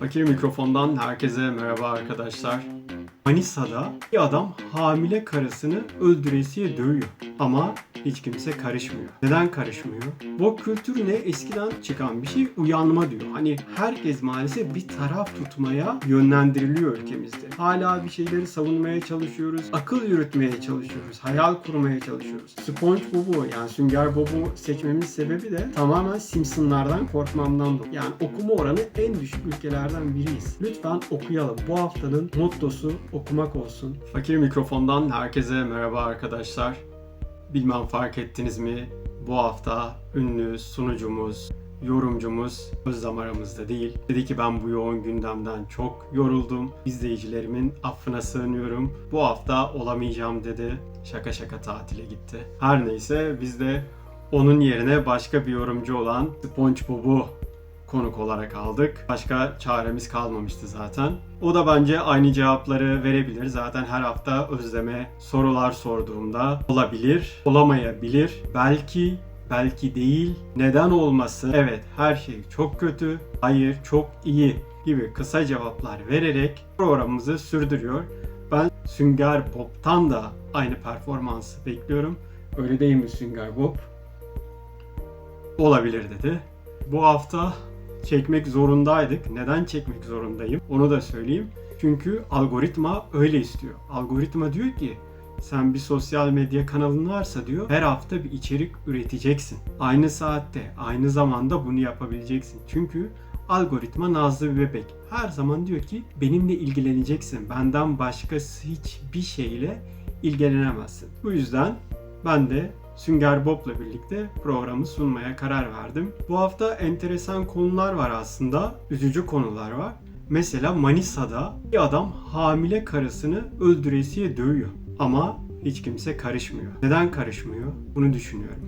Fakir mikrofondan herkese merhaba arkadaşlar. Manisa'da bir adam hamile karısını öldüresiye dövüyor. Ama hiç kimse karışmıyor. Neden karışmıyor? Bu kültür ne? Eskiden çıkan bir şey uyanma diyor. Hani herkes maalesef bir taraf tutmaya yönlendiriliyor ülkemizde. Hala bir şeyleri savunmaya çalışıyoruz. Akıl yürütmeye çalışıyoruz. Hayal kurmaya çalışıyoruz. SpongeBob'u yani Sünger Bob'u seçmemin sebebi de tamamen Simpsonlardan korkmamdan dolayı. Yani okuma oranı en düşük ülkelerden biriyiz. Lütfen okuyalım. Bu haftanın mottosu okumak olsun. Fakir mikrofondan herkese merhaba arkadaşlar. Bilmem fark ettiniz mi? Bu hafta ünlü sunucumuz, yorumcumuz Özlem aramızda değil. Dedi ki ben bu yoğun gündemden çok yoruldum. İzleyicilerimin affına sığınıyorum. Bu hafta olamayacağım dedi. Şaka şaka tatile gitti. Her neyse biz de onun yerine başka bir yorumcu olan SpongeBob'u konuk olarak aldık. Başka çaremiz kalmamıştı zaten. O da bence aynı cevapları verebilir. Zaten her hafta Özlem'e sorular sorduğumda olabilir, olamayabilir. Belki, belki değil. Neden olması? Evet, her şey çok kötü. Hayır, çok iyi gibi kısa cevaplar vererek programımızı sürdürüyor. Ben Sünger Bob'tan da aynı performansı bekliyorum. Öyle değil mi Sünger Bob? Olabilir dedi. Bu hafta çekmek zorundaydık. Neden çekmek zorundayım? Onu da söyleyeyim. Çünkü algoritma öyle istiyor. Algoritma diyor ki sen bir sosyal medya kanalın varsa diyor her hafta bir içerik üreteceksin. Aynı saatte, aynı zamanda bunu yapabileceksin. Çünkü algoritma nazlı bir bebek. Her zaman diyor ki benimle ilgileneceksin. Benden başkası hiçbir şeyle ilgilenemezsin. Bu yüzden ben de Sünger Bob'la birlikte programı sunmaya karar verdim. Bu hafta enteresan konular var aslında. Üzücü konular var. Mesela Manisa'da bir adam hamile karısını öldüresiye dövüyor. Ama hiç kimse karışmıyor. Neden karışmıyor? Bunu düşünüyorum.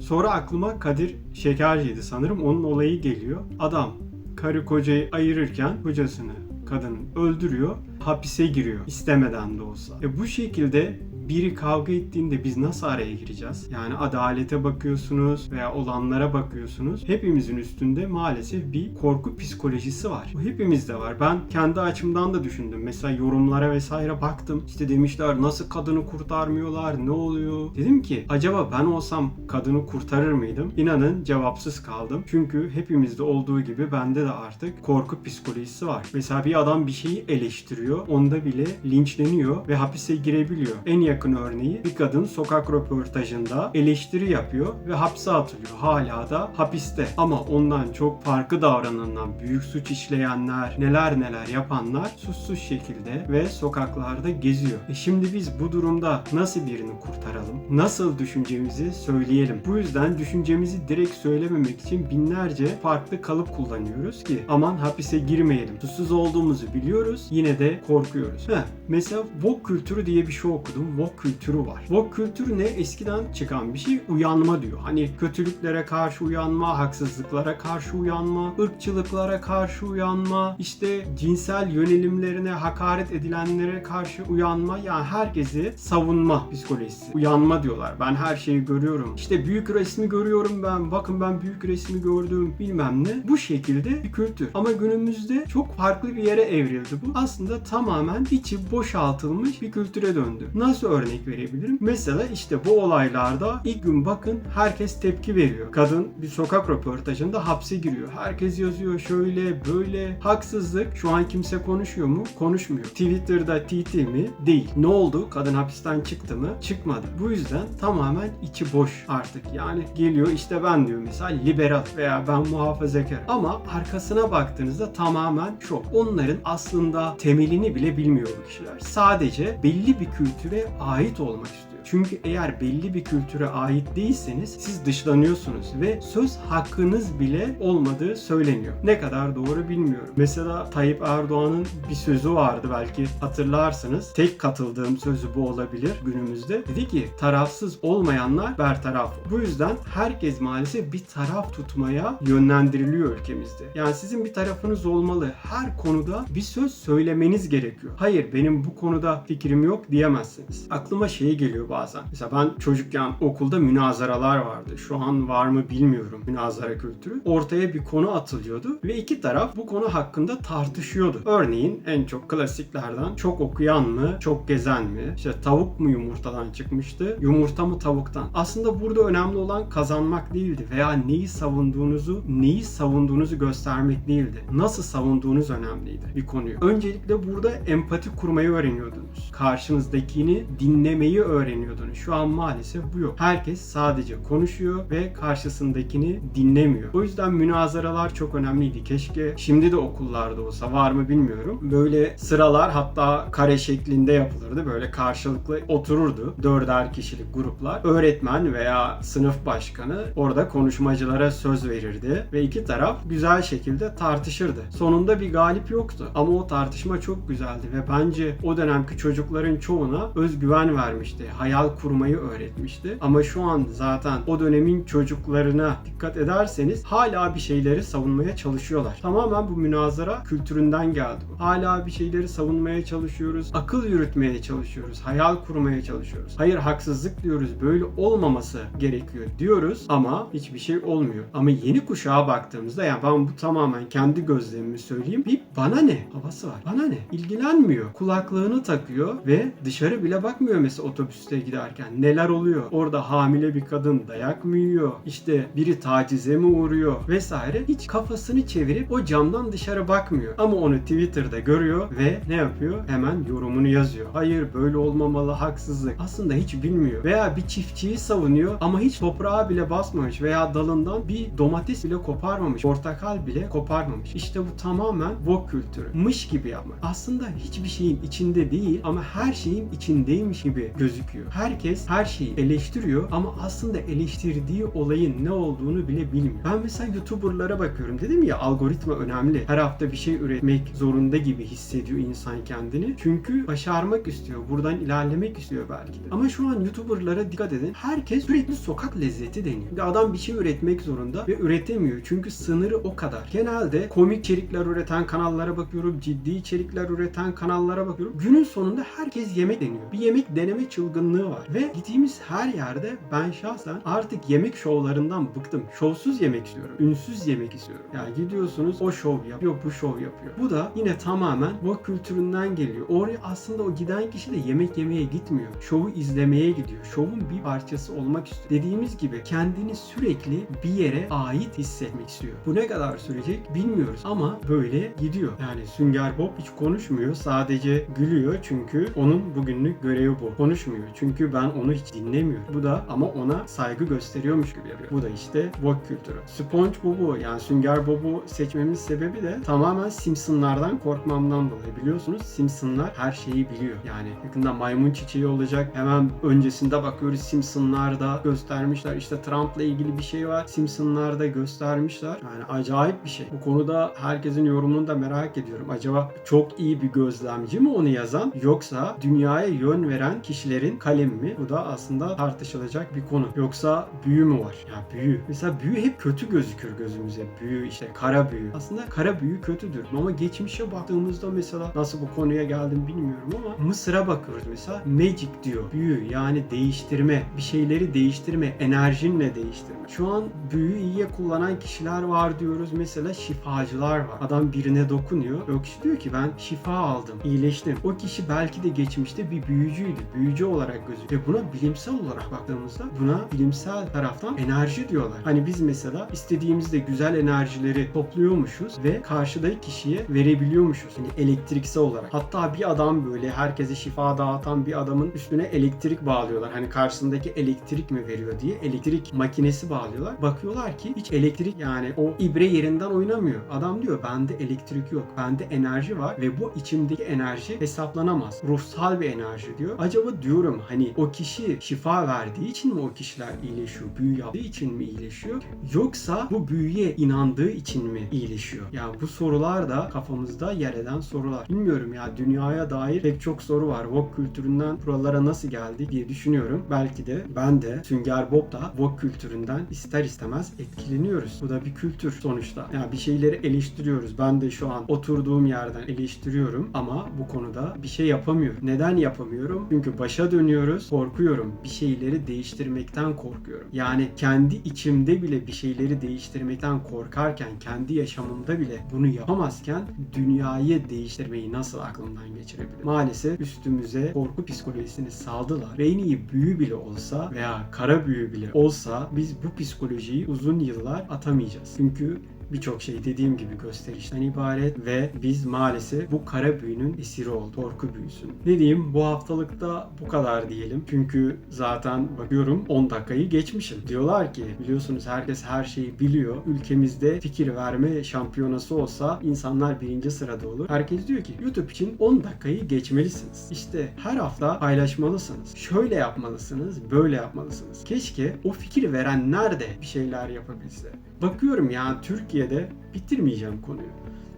Sonra aklıma Kadir Şekerci'ydi sanırım. Onun olayı geliyor. Adam karı kocayı ayırırken kocasını kadın öldürüyor. Hapise giriyor. istemeden de olsa. E bu şekilde biri kavga ettiğinde biz nasıl araya gireceğiz? Yani adalete bakıyorsunuz veya olanlara bakıyorsunuz. Hepimizin üstünde maalesef bir korku psikolojisi var. Bu hepimizde var. Ben kendi açımdan da düşündüm. Mesela yorumlara vesaire baktım. İşte demişler nasıl kadını kurtarmıyorlar? Ne oluyor? Dedim ki acaba ben olsam kadını kurtarır mıydım? İnanın cevapsız kaldım. Çünkü hepimizde olduğu gibi bende de artık korku psikolojisi var. Mesela bir adam bir şeyi eleştiriyor. Onda bile linçleniyor ve hapise girebiliyor. En yakın örneği bir kadın sokak röportajında eleştiri yapıyor ve hapse atılıyor. Hala da hapiste. Ama ondan çok farklı davranılan büyük suç işleyenler, neler neler yapanlar suçsuz şekilde ve sokaklarda geziyor. E şimdi biz bu durumda nasıl birini kurtaralım? Nasıl düşüncemizi söyleyelim? Bu yüzden düşüncemizi direkt söylememek için binlerce farklı kalıp kullanıyoruz ki aman hapise girmeyelim. Suçsuz olduğumuzu biliyoruz yine de korkuyoruz. Heh, mesela woke kültürü diye bir şey okudum. Woke kültürü var. Woke kültürü ne? Eskiden çıkan bir şey uyanma diyor. Hani kötülüklere karşı uyanma, haksızlıklara karşı uyanma, ırkçılıklara karşı uyanma, işte cinsel yönelimlerine hakaret edilenlere karşı uyanma. Yani herkesi savunma psikolojisi. Uyanma diyorlar. Ben her şeyi görüyorum. İşte büyük resmi görüyorum ben. Bakın ben büyük resmi gördüm bilmem ne. Bu şekilde bir kültür. Ama günümüzde çok farklı bir yere evrildi bu. Aslında tamamen içi boşaltılmış bir kültüre döndü. Nasıl örnek verebilirim? Mesela işte bu olaylarda ilk gün bakın herkes tepki veriyor. Kadın bir sokak röportajında hapse giriyor. Herkes yazıyor şöyle böyle. Haksızlık. Şu an kimse konuşuyor mu? Konuşmuyor. Twitter'da TT mi? Değil. Ne oldu? Kadın hapisten çıktı mı? Çıkmadı. Bu yüzden tamamen içi boş artık. Yani geliyor işte ben diyor mesela liberal veya ben muhafazakar. Ama arkasına baktığınızda tamamen çok. Onların aslında temelini bile bilmiyor bu kişiler. Sadece belli bir kültüre ait olmak istiyor. Çünkü eğer belli bir kültüre ait değilseniz siz dışlanıyorsunuz ve söz hakkınız bile olmadığı söyleniyor. Ne kadar doğru bilmiyorum. Mesela Tayyip Erdoğan'ın bir sözü vardı belki hatırlarsınız. Tek katıldığım sözü bu olabilir günümüzde. Dedi ki tarafsız olmayanlar bertaraf. Bu yüzden herkes maalesef bir taraf tutmaya yönlendiriliyor ülkemizde. Yani sizin bir tarafınız olmalı. Her konuda bir söz söylemeniz gerekiyor. Hayır benim bu konuda fikrim yok diyemezsiniz. Aklıma şey geliyor bazen. Mesela ben çocukken okulda münazaralar vardı. Şu an var mı bilmiyorum münazara kültürü. Ortaya bir konu atılıyordu ve iki taraf bu konu hakkında tartışıyordu. Örneğin en çok klasiklerden çok okuyan mı, çok gezen mi? İşte tavuk mu yumurtadan çıkmıştı, yumurta mı tavuktan? Aslında burada önemli olan kazanmak değildi veya neyi savunduğunuzu, neyi savunduğunuzu göstermek değildi. Nasıl savunduğunuz önemliydi bir konuyu. Öncelikle burada empati kurmayı öğreniyordunuz. Karşınızdakini dinlemeyi öğreniyordunuz. Şu an maalesef bu yok. Herkes sadece konuşuyor ve karşısındakini dinlemiyor. O yüzden münazaralar çok önemliydi. Keşke şimdi de okullarda olsa var mı bilmiyorum. Böyle sıralar hatta kare şeklinde yapılırdı. Böyle karşılıklı otururdu. Dörder kişilik gruplar. Öğretmen veya sınıf başkanı orada konuşmacılara söz verirdi ve iki taraf güzel şekilde tartışırdı. Sonunda bir galip yoktu ama o tartışma çok güzeldi ve bence o dönemki çocukların çoğuna özgüven vermişti. Hayal kurmayı öğretmişti. Ama şu an zaten o dönemin çocuklarına dikkat ederseniz hala bir şeyleri savunmaya çalışıyorlar. Tamamen bu münazara kültüründen geldi bu. Hala bir şeyleri savunmaya çalışıyoruz. Akıl yürütmeye çalışıyoruz. Hayal kurmaya çalışıyoruz. Hayır haksızlık diyoruz. Böyle olmaması gerekiyor diyoruz ama hiçbir şey olmuyor. Ama yeni kuşağa baktığımızda yani ben bu tamamen kendi gözlemimi söyleyeyim. Bir bana ne havası var. Bana ne? İlgilenmiyor. Kulaklığını takıyor ve dışarı bile bakmıyor mesela otobüste giderken. Neler oluyor? Orada hamile bir kadın dayak mı yiyor? İşte biri tacize mi uğruyor? Vesaire. Hiç kafasını çevirip o camdan dışarı bakmıyor. Ama onu Twitter'da görüyor ve ne yapıyor? Hemen yorumunu yazıyor. Hayır böyle olmamalı haksızlık. Aslında hiç bilmiyor. Veya bir çiftçiyi savunuyor ama hiç toprağa bile basmamış veya dalından bir domates bile koparmamış. Portakal bile koparmamış. İşte bu tamamen woke kültürü. Mış gibi yapmak. Aslında hiçbir şeyin içinde değil ama her şeyin içindeymiş gibi gözüküyor. Herkes her şeyi eleştiriyor ama aslında eleştirdiği olayın ne olduğunu bile bilmiyor. Ben mesela YouTuber'lara bakıyorum. Dedim ya algoritma önemli. Her hafta bir şey üretmek zorunda gibi hissediyor insan kendini. Çünkü başarmak istiyor. Buradan ilerlemek istiyor belki de. Ama şu an YouTuber'lara dikkat edin. Herkes sürekli sokak lezzeti deniyor. Bir adam bir şey üretmek zorunda ve üretemiyor. Çünkü sınırı o kadar. Genelde komik içerikler üreten kanallara bakıyorum. Ciddi içerikler üreten kanallara bakıyorum. Günün sonunda herkes yemek deniyor. Bir yemek deneme çılgınlığı var. Ve gittiğimiz her yerde ben şahsen artık yemek şovlarından bıktım. Şovsuz yemek istiyorum. Ünsüz yemek istiyorum. Yani gidiyorsunuz o şov yapıyor, bu şov yapıyor. Bu da yine tamamen bu kültüründen geliyor. Oraya aslında o giden kişi de yemek yemeye gitmiyor. Şovu izlemeye gidiyor. Şovun bir parçası olmak istiyor. Dediğimiz gibi kendini sürekli bir yere ait hissetmek istiyor. Bu ne kadar sürecek bilmiyoruz ama böyle gidiyor. Yani Sünger Bob hiç konuşmuyor. Sadece gülüyor çünkü onun bugünlük görevi bu. Konuşmuyor. Çünkü ben onu hiç dinlemiyorum. Bu da ama ona saygı gösteriyormuş gibi yapıyor. Bu da işte woke kültürü. SpongeBob'u yani Sünger Bob'u seçmemin sebebi de tamamen Simpsonlardan korkmamdan dolayı. Biliyorsunuz Simpsonlar her şeyi biliyor. Yani yakında maymun çiçeği olacak. Hemen öncesinde bakıyoruz Simpsonlarda göstermişler. İşte Trump'la ilgili bir şey var. Simpsonlarda göstermişler. Yani acayip bir şey. Bu konuda herkesin yorumunu da merak ediyorum. Acaba çok iyi bir gözlemci mi onu yazan yoksa dünyaya yön veren kişilerin kalemi mi? Bu da aslında tartışılacak bir konu. Yoksa büyü mü var? Ya büyü. Mesela büyü hep kötü gözükür gözümüze. Büyü işte kara büyü. Aslında kara büyü kötüdür. Ama geçmişe baktığımızda mesela nasıl bu konuya geldim bilmiyorum ama Mısır'a bakıyoruz mesela. Magic diyor. Büyü yani değiştirme. Bir şeyleri değiştirme. Enerjinle değiştirme. Şu an büyüyü iyiye kullanan kişiler var diyoruz. Mesela şifacılar var. Adam birine dokunuyor. O kişi diyor ki ben şifa aldım. iyileştim. O kişi belki de geçmişte bir büyücüydü. Büyücü olarak gözüküyor. Buna bilimsel olarak baktığımızda buna bilimsel taraftan enerji diyorlar. Hani biz mesela istediğimizde güzel enerjileri topluyormuşuz ve karşıdaki kişiye verebiliyormuşuz. Hani elektriksel olarak. Hatta bir adam böyle herkese şifa dağıtan bir adamın üstüne elektrik bağlıyorlar. Hani karşısındaki elektrik mi veriyor diye elektrik makinesi bağlıyorlar. Bakıyorlar ki hiç elektrik yani o ibre yerinden oynamıyor. Adam diyor bende elektrik yok. Bende enerji var ve bu içimdeki enerji hesaplanamaz. Ruhsal bir enerji diyor. Acaba diyorum hani o kişi şifa verdiği için mi o kişiler iyileşiyor? Büyü yaptığı için mi iyileşiyor? Yoksa bu büyüye inandığı için mi iyileşiyor? Yani bu sorular da kafamızda yer eden sorular. Bilmiyorum ya dünyaya dair pek çok soru var. Woke kültüründen buralara nasıl geldi diye düşünüyorum. Belki de ben de Sünger Bob da woke kültüründen ister istemez etkileniyoruz. Bu da bir kültür sonuçta. Yani bir şeyleri eleştiriyoruz. Ben de şu an oturduğum yerden eleştiriyorum ama bu konuda bir şey yapamıyorum. Neden yapamıyorum? Çünkü başa dönüyor düşünüyoruz. Korkuyorum. Bir şeyleri değiştirmekten korkuyorum. Yani kendi içimde bile bir şeyleri değiştirmekten korkarken, kendi yaşamımda bile bunu yapamazken dünyayı değiştirmeyi nasıl aklımdan geçirebilirim? Maalesef üstümüze korku psikolojisini saldılar. Ve en iyi büyü bile olsa veya kara büyü bile olsa biz bu psikolojiyi uzun yıllar atamayacağız. Çünkü birçok şey dediğim gibi gösterişten ibaret ve biz maalesef bu kara büyünün esiri olduk. Korku büyüsün. Ne diyeyim bu haftalıkta bu kadar diyelim. Çünkü zaten bakıyorum 10 dakikayı geçmişim. Diyorlar ki biliyorsunuz herkes her şeyi biliyor. Ülkemizde fikir verme şampiyonası olsa insanlar birinci sırada olur. Herkes diyor ki YouTube için 10 dakikayı geçmelisiniz. İşte her hafta paylaşmalısınız. Şöyle yapmalısınız, böyle yapmalısınız. Keşke o fikir verenler de bir şeyler yapabilse. Bakıyorum ya Türkiye'de bitirmeyeceğim konuyu.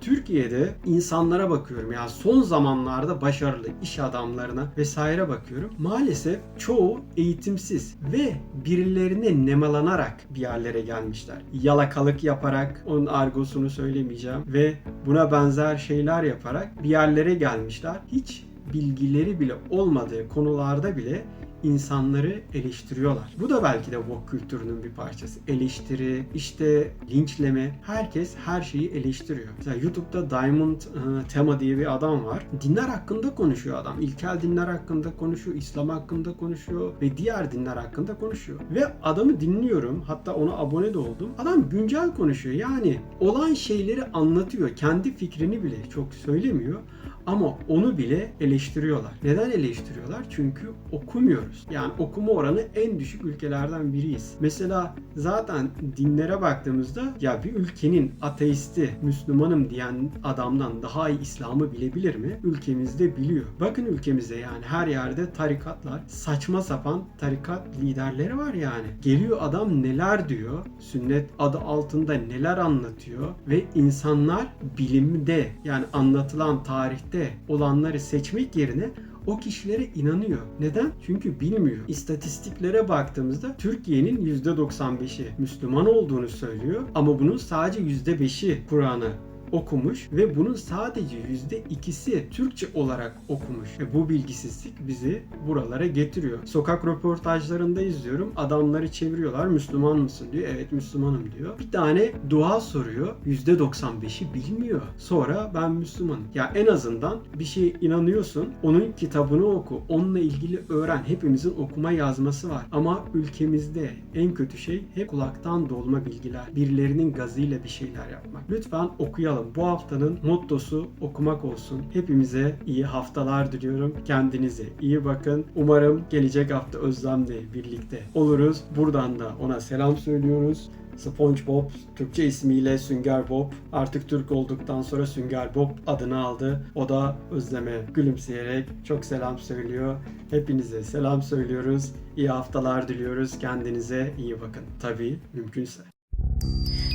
Türkiye'de insanlara bakıyorum ya son zamanlarda başarılı iş adamlarına vesaire bakıyorum. Maalesef çoğu eğitimsiz ve birilerine nemalanarak bir yerlere gelmişler. Yalakalık yaparak, onun argosunu söylemeyeceğim ve buna benzer şeyler yaparak bir yerlere gelmişler. Hiç bilgileri bile olmadığı konularda bile insanları eleştiriyorlar. Bu da belki de woke kültürünün bir parçası. Eleştiri, işte linçleme. Herkes her şeyi eleştiriyor. Mesela YouTube'da Diamond e, Tema diye bir adam var. Dinler hakkında konuşuyor adam. İlkel dinler hakkında konuşuyor, İslam hakkında konuşuyor ve diğer dinler hakkında konuşuyor. Ve adamı dinliyorum. Hatta ona abone de oldum. Adam güncel konuşuyor. Yani olan şeyleri anlatıyor. Kendi fikrini bile çok söylemiyor. Ama onu bile eleştiriyorlar. Neden eleştiriyorlar? Çünkü okumuyoruz. Yani okuma oranı en düşük ülkelerden biriyiz. Mesela zaten dinlere baktığımızda ya bir ülkenin ateisti, Müslümanım diyen adamdan daha iyi İslam'ı bilebilir mi? Ülkemizde biliyor. Bakın ülkemizde yani her yerde tarikatlar, saçma sapan tarikat liderleri var yani. Geliyor adam neler diyor, sünnet adı altında neler anlatıyor ve insanlar bilimde yani anlatılan tarihte olanları seçmek yerine o kişilere inanıyor. Neden? Çünkü bilmiyor. İstatistiklere baktığımızda Türkiye'nin %95'i Müslüman olduğunu söylüyor ama bunun sadece %5'i Kur'an'ı okumuş ve bunun sadece yüzde ikisi Türkçe olarak okumuş. Ve bu bilgisizlik bizi buralara getiriyor. Sokak röportajlarında izliyorum. Adamları çeviriyorlar. Müslüman mısın diyor. Evet Müslümanım diyor. Bir tane dua soruyor. Yüzde 95'i bilmiyor. Sonra ben Müslümanım. Ya en azından bir şeye inanıyorsun. Onun kitabını oku. Onunla ilgili öğren. Hepimizin okuma yazması var. Ama ülkemizde en kötü şey hep kulaktan dolma bilgiler. Birilerinin gazıyla bir şeyler yapmak. Lütfen okuyalım. Bu haftanın mottosu okumak olsun. Hepimize iyi haftalar diliyorum. Kendinize iyi bakın. Umarım gelecek hafta Özlem'le birlikte oluruz. Buradan da ona selam söylüyoruz. SpongeBob Türkçe ismiyle Sünger Bob artık Türk olduktan sonra Sünger Bob adını aldı. O da Özlem'e gülümseyerek çok selam söylüyor. Hepinize selam söylüyoruz. İyi haftalar diliyoruz. Kendinize iyi bakın. Tabii mümkünse.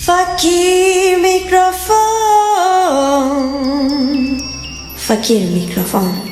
Fakir mikrofon. Fakir mikrofon